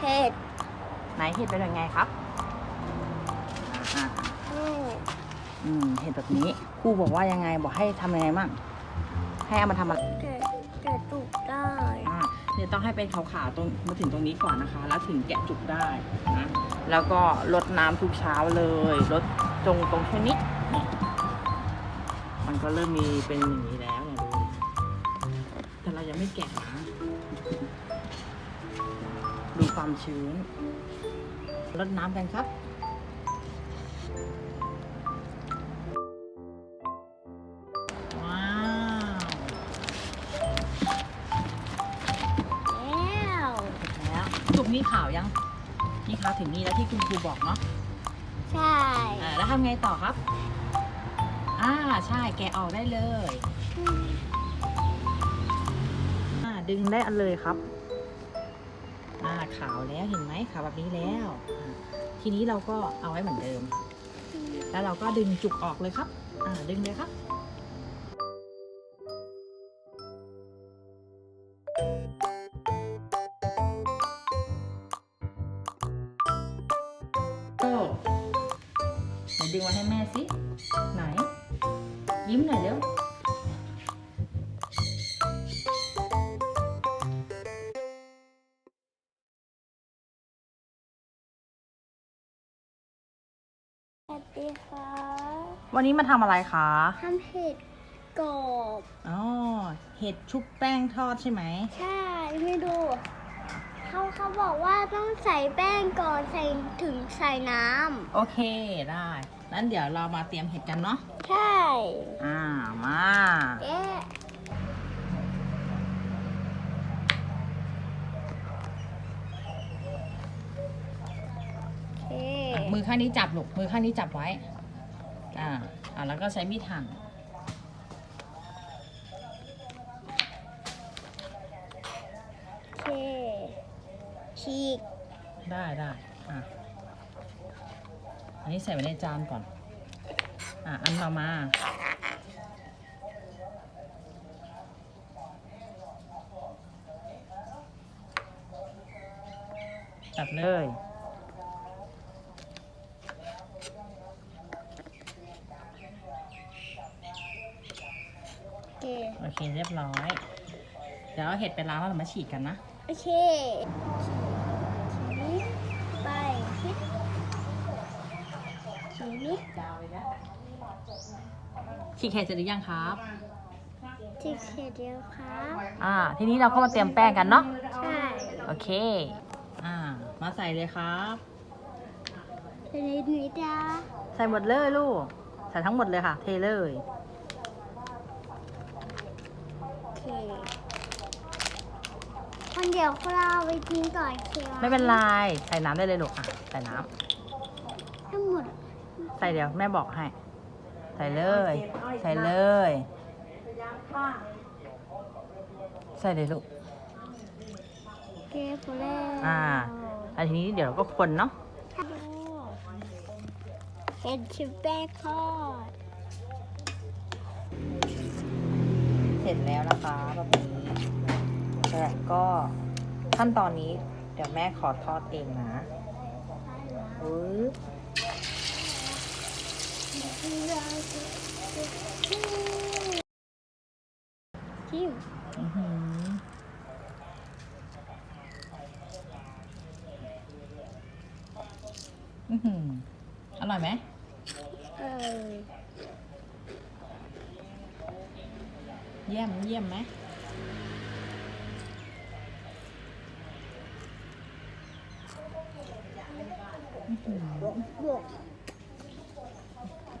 ผ็ดไหนเห็ดเป็นยังไงครับอ่าอืมอืมเห็ดแบบนี้ครูบอกว่ายังไงบอกให้ทำยังไงมั่งให้เอามาทำอะไรแต่แต่จุกได้อ่าเดี๋ยวต้องให้เป็นขาวๆตรงมาถึงตรงนี้ก่อนนะคะ แล้วถึงแกะจุกได้นะแล้วก็ลดน้ำทุกเช้าเลยลดตรงตรงแค่นี้มันก็เริ่มมีเป็นอย่างนี้แล้วเนี่ยดูแต่เรายังไม่แกะนะดู ความชื้นลดน้ำกันครับว้าวแล้วเสร็จแล้วจุกนี่ขาวยังนี่ขาวถึงนี่แล้วที่คุณครูบอกเนาะใช่อ่าแล้วทำไงต่อครับ อ่าใช่แกะออกได้เลยอืมอ่าดึงได้อันเลยครับ อ่าขาวแล้วเห็นไหมขาวแบบนี้แล้ว ทีนี้เราก็เอาไว้เหมือนเดิม แล้วเราก็ดึงจุกออกเลยครับ อ่าดึงเลยครับโอ้ไหนดึงมาให้แม่สิ ไหน ยิ้มหน่อยเร็ว วัสดีค่ะวันนี้มาทำอะไรคะทำเห็ดกรอบอ๋อเห็ดชุบแป้งทอดใช่ไหม ใช่ไม่ดู เขาเขาบอกว่าต้องใส่แป้งก่อนใส่ถึงใส่น้โอเคได้ นั้นเดี๋ยวเรามาเตรียมเห็ดกันเนาะำใช่ อ่า มา เอ๊ะโอเค อะ มือข้างนี้จับลูกมือข้างนี้จับไว้ อ่า อ่าแล้วก็ใช้มีดหั่นโอเคฉีกได้ได้อะอันนี้ใส่ไว้ในจานก่อน อะอันต่อมา ตัดเลย เค โอเคเรียบร้อย เดี๋ยวเอาเห็ดไปล้างแล้วเรามาฉีกกันนะ โอเคฉีกไปคิดฉีกนิดฉีกเห็ดเสร็จหรือยังครับฉีกเสร็จแล้วครับอ่า ทีนี้เราก็มาเตรียมแป้งกันเนาะ ใช่โอเค อ่า มาใส่เลยครับเป็นนิดนิดจ้าใส่หมดเลยลูก ใส่ทั้งหมดเลยค่ะ เทเลย โอเค คนเดียวเราไปกินก่อนเคไม่เป็นไร ใส่น้ำได้เลยลูกอะ ใส่น้ทั้งหมดำใส่เดี๋ยวแม่บอกให้ ใส่เลย ใส่เลย ใส่เลยลูกโอเคพอแล้วอ่าแล้วทีนี้เดี๋ยวเราก็คนเนาะ เห็ดชิบแป้งทอดเสร็จแล้วนะคะแบบนี้ แต่ก็ขั้นตอนนี้เดี๋ยวแม่ขอทอดเองนะปึ๊บชิมอื้อหืออือหืออร่อยไหมเออเยี่ยมเยี่ยมไหม อื้อหือบ วก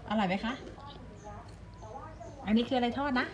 อร่อยไหมคะ อันนี้คืออะไรทอดนะ